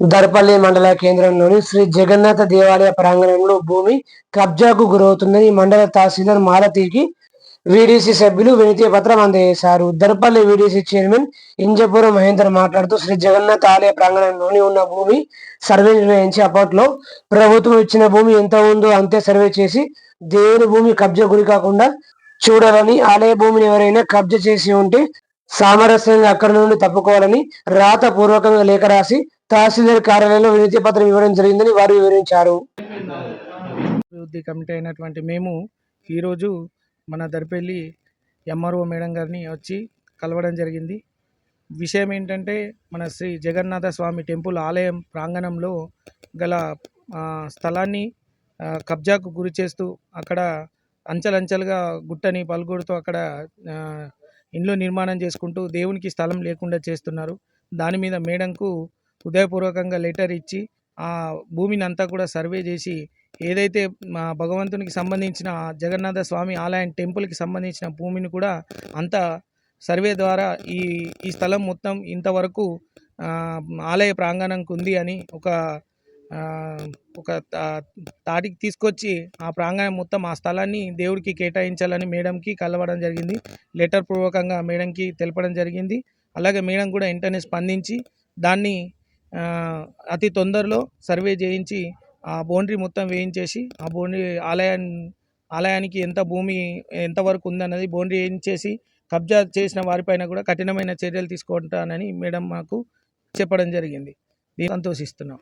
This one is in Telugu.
దర్పల్లి మండల కేంద్రంలోని శ్రీ జగన్నాథ దేవాలయ ప్రాంగణంలో భూమి కబ్జాకు గురవుతుందని మండల తహసీల్దార్ మాలతీకి వీడీసీ సభ్యులు వినతి పత్రం అందజేశారు. దర్పల్లి వీడీసీ చైర్మన్ ఇంజపురం మహేందర్ మాట్లాడుతూ శ్రీ జగన్నాథ ఆలయ ప్రాంగణంలోని ఉన్న భూమి సర్వే నిర్వహించి అప్పట్లో ప్రభుత్వం ఇచ్చిన భూమి ఎంత ఉందో అంతే సర్వే చేసి దేవుని భూమి కబ్జా గురి కాకుండా చూడాలని ఆలయ భూమిని ఎవరైనా కబ్జా చేసి ఉంటే సామరస్యంగా అక్కడి నుండి తప్పుకోవాలని రాత పూర్వకంగా లేఖ రాసి తహసీల్దార్ కార్యాలయంలో వినతి పత్రం ఇవ్వడం జరిగిందని వారు వివరించారు. అభివృద్ధి కమిటీ అయినటువంటి మేము ఈరోజు మన దరిపెల్లి ఎంఆర్ఓ మేడం గారిని వచ్చి కలవడం జరిగింది. విషయం ఏంటంటే మన శ్రీ జగన్నాథ స్వామి టెంపుల్ ఆలయం ప్రాంగణంలో గల స్థలాన్ని కబ్జాకు గురి చేస్తూ అక్కడ అంచెలంచెలుగా గుట్టని పలుగుడుతూ అక్కడ ఇండ్లు నిర్మాణం చేసుకుంటూ దేవునికి స్థలం లేకుండా చేస్తున్నారు. దాని మీద మేడంకు హృదయపూర్వకంగా లెటర్ ఇచ్చి ఆ భూమిని అంతా కూడా సర్వే చేసి ఏదైతే మా భగవంతునికి సంబంధించిన జగన్నాథ స్వామి ఆలయం టెంపుల్కి సంబంధించిన భూమిని కూడా అంతా సర్వే ద్వారా ఈ ఈ స్థలం మొత్తం ఇంతవరకు ఆలయ ప్రాంగణంకు ఉంది అని ఒక ఒక తా- తాటికి తీసుకొచ్చి ఆ ప్రాంగణం మొత్తం ఆ స్థలాన్ని దేవుడికి కేటాయించాలని మేడంకి కలవడం జరిగింది. లెటర్ పూర్వకంగా మేడంకి తెలపడం జరిగింది. అలాగే మేడం కూడా వెంటనే స్పందించి దాన్ని అతి తొందరలో సర్వే చేయించి ఆ బౌండరీ మొత్తం వేయించేసి ఆ బౌండరీ ఆలయం ఆలయానికి ఎంత భూమి ఎంతవరకు ఉందన్నది బౌండరీ వేయించేసి కబ్జా చేసిన వారిపైన కూడా కఠినమైన చర్యలు తీసుకుంటానని మేడం మాకు చెప్పడం జరిగింది. దీన్ని సంతోషిస్తున్నాం.